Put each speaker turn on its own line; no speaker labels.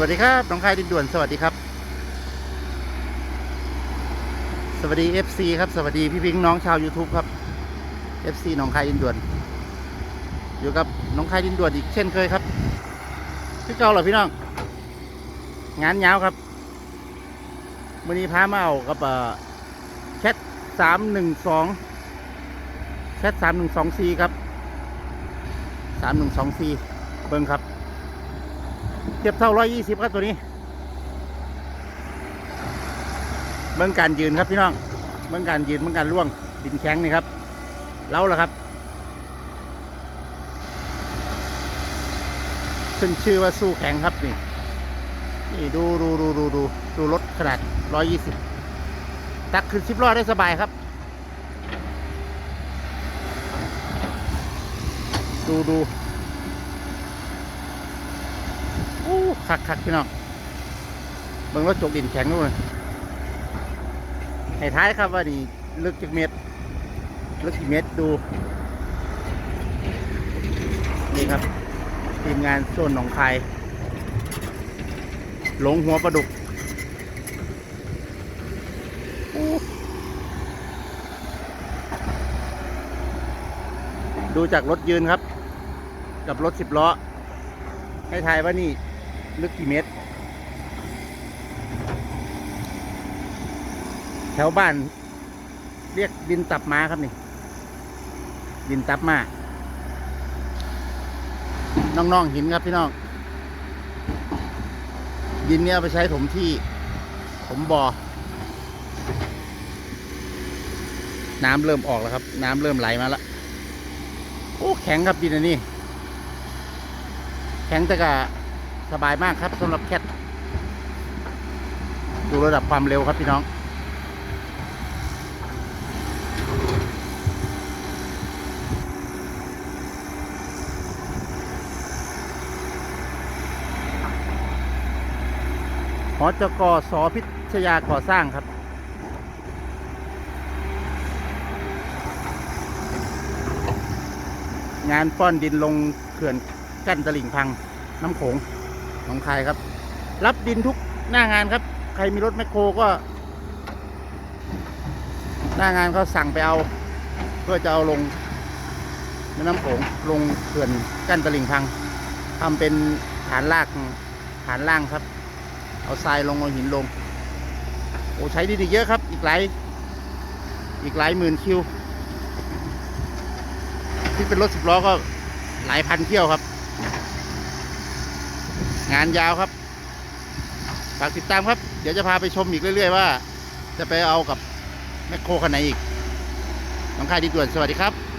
วัสดีครับน้องคายดินด่วนสวัสดีครับ สวัสดี FC ครับ สวัสดีพี่พิงน้องชาว YouTube ครับ FC น้องคายดินด่วน อยู่กับน้องคายดินด่วนอีกเช่นเคยครับพี่เก่าเหรอพี่น้อง งานยาวครับวันนี้พามาเอากับเออแชทสามหนึ่งสองแชทสามหนึ่งสองซีครับสามหนึ่งสองซีเบิ้งครับ เทียบเท่าร้อยยี่สิบครับตัวนี้เบื้องการยืนครับพี่น้องเบื้องการยืนเบื้องการล่วงดินแข็งนี่ครับเล้าแล้วครับขึ้นชื่อว่าสู้แข็งครับนี่นี่ดูดูดูดูดูดูรถขนาดร้อยยี่สิบตักขึ้นสิบล้อได้สบายครับ ดูดู โอ้ คักคักพี่น้องเบิ่งรถจกดินแข็งด้วยให้ท้ายครับว่านี่ลึกจักเมตรลึกกี่เมตรดู นี่ครับ ทีมงานโซนหนองคายหลงหัวปลาดุกดูจากรถยืนครับ กับรถสิบล้อ ให้ทายว่านี่ ลึกกี่เมตร แถวบ้าน เรียกดินตับมาครับนี่ ดินตับมาน้องๆหินครับพี่น้อง ดินเนี้ยไปใช้ถมที่ ผมบ่อ น้ำเริ่มออกแล้วครับ น้ำเริ่มไหลมาแล้วโอ้แข็งครับดินอันนี้ แข็งแต่ก็ สบายมากครับสำหรับแคทดูระดับความเร็วครับพี่น้องหอจกสอพิชยาก่อสร้างครับ งานป้อนดินลงเขื่อนกั้นตลิ่งพังน้ำโขง นองคายครับ รับดินทุกหน้างานครับ ใครมีรถแมคโครก็ หน้างานเขาสั่งไปเอา เพื่อจะเอาลงแม่น้ำโขงลงเขื่อนกั้นตลิ่งพังทำเป็นฐานลากฐานล่างครับ เอาทรายลงเอาหินลง โอ้ใช้ดินอีเยอะครับ อีกหลายอีกหลายหมื่นคิว ที่เป็นรถสิบล้อก็หลายพันเที่ยวครับ งานยาวครับฝากติดตามครับ เดี๋ยวจะพาไปชมอีกเรื่อย ๆ ว่า จะไปเอากับแมคโครคันไหนอีกน้องค่ายดีด่วนสวัสดีครับ